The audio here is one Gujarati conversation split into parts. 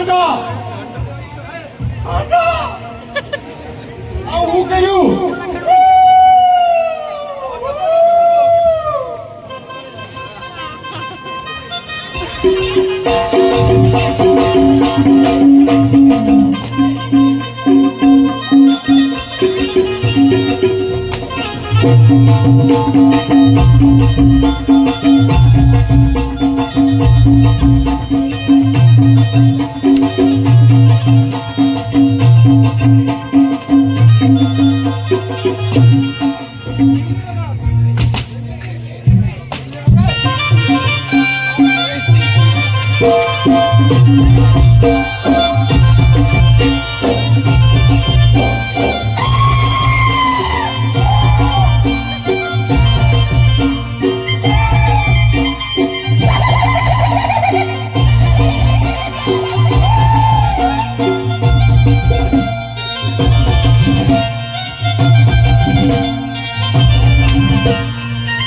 ટોન્ટો ટોન્ટો આવું હું કર્યું આમ તો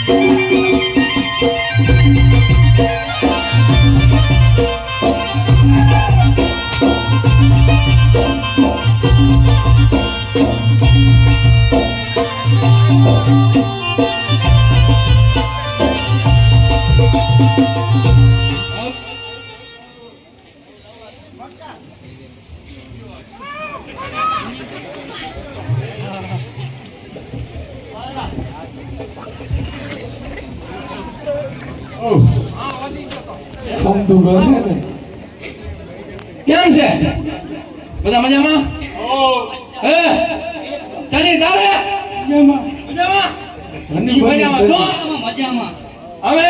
ઘરે ને કેમ છે બધા મજામાં હે તને તારે મજામાં અને ઈ મજામાં તો મજામાં હવે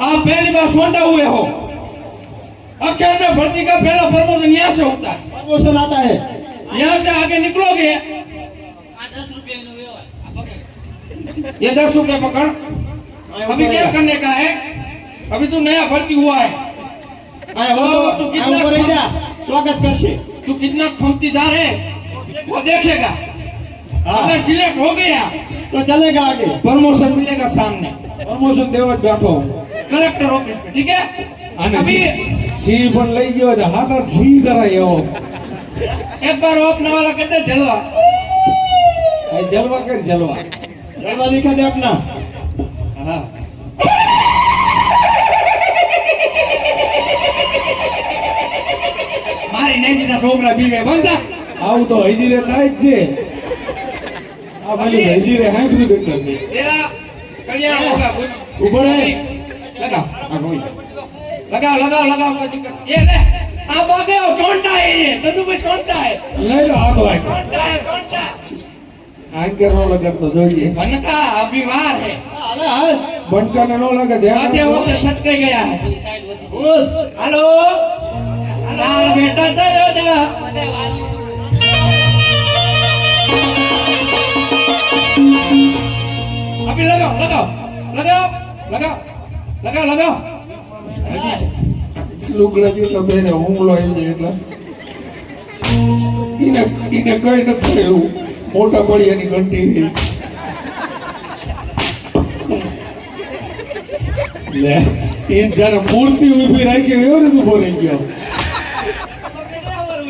आप पहली बार सोटा हुए हो अखिर में भर्ती का पहला प्रमोशन यहाँ से होता है प्रमोशन आता है यहाँ से आगे निकलोगे આ દસ રૂપિયાનો વ્યવહાર આ પકડ ये दस रुपए पकड़ अभी क्या करने का है अभी तू नया भर्ती हुआ है आया तू कितना स्वागत कर तू कितना खमतीदार है वो देखेगा अगर सिलेक्ट हो गया तो चलेगा आगे प्रमोशन मिलेगा सामने प्रमोशन देवा बैठो कलेक्टर કલેક્ટર ठीक है ઠીક અને पर ले गयो ગયો છે હાથ સી ધરાય એવો એક બાર ઓપ નવાલા કહેતે જલવા जलवा કે જલવા જલવા લીખા दे अपना હા. મારી નેકીના છોકરા બીવે બંધા આવું તો હજી રે થાય જ છે. આ ભલી હજી રે હાંભળ્યું દે તમને. એરા કલ્યાણ હોગા કુછ ઊભો રહે. લગાવ. આ કોઈ લગાવ લગાવ લગાવ એ લે આ બોગે ચોંટા એ તનુ મે ચોંટા હે લઈ લો આ તો ચોંટા ચોંટા. આંગર નો લગાવ જોઈએ. કનકા અભિવાર હે. હાલે હાલ નો લાગે ધ્યાન દે ઓ સટકાઈ ગયા? હાલો. હાલ બેટા ચાલ્યો જા અભી લગાવ લગાવ. લગાવ લગાવ. લગાવ લગાવ. લુગડા જેટલો બેને હુમલો આવી એટલે. એને એને નથી થયું. મોટા પડિયાની ઘંટી લે. એ જયારે મૂર્તિ ઊભી રાખી એવો ને ઊભો રહી ગયો.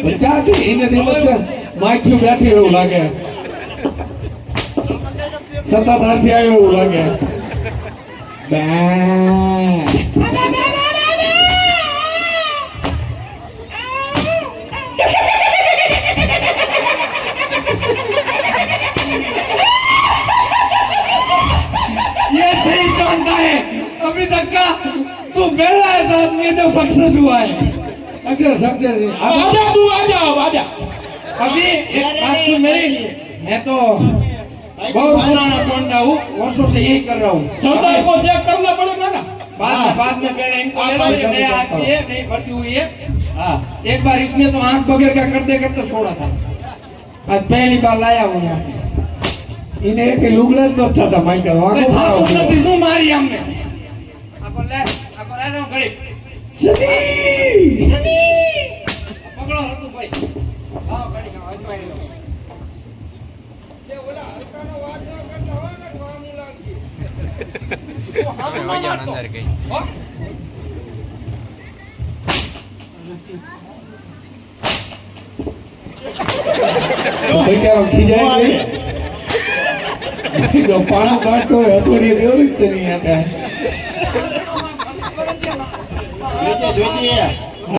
બચાતી એને દિવસ માખ્યું બેઠી એવું લાગે. સત્તાધારથી આવ્યો એવું લાગે. બે अभी तक का तू तो मेरा ऐसा आदमी जो सक्सेस हुआ है। अगर समझे आजा तू आजा आजा। अभी एक बात तो मेरे लिए मैं तो बहुत पुराना फ़ोन रहा हूँ वर्षों से यही कर रहा हूँ। सरदार को चेक करना पड़ेगा ना। बाद में हाँ। बाद में पहले इनको ले लो नया आती है नहीं भर्ती हुई है। हाँ। एक बार इसने तो आँख बगैर का करते तो करते छोड़ा था। आज पहली बार लाया हूँ यहाँ पे। इन्हें के लुगलत तो था था माइक का आँखों मारी हमने। અકોલે અકોલે ભાઈ હા ઘડી નો અજમાઈ હોય ને વામુ પાણા બાટો હતો ને દેવરી જ છે નહીં 对对对对。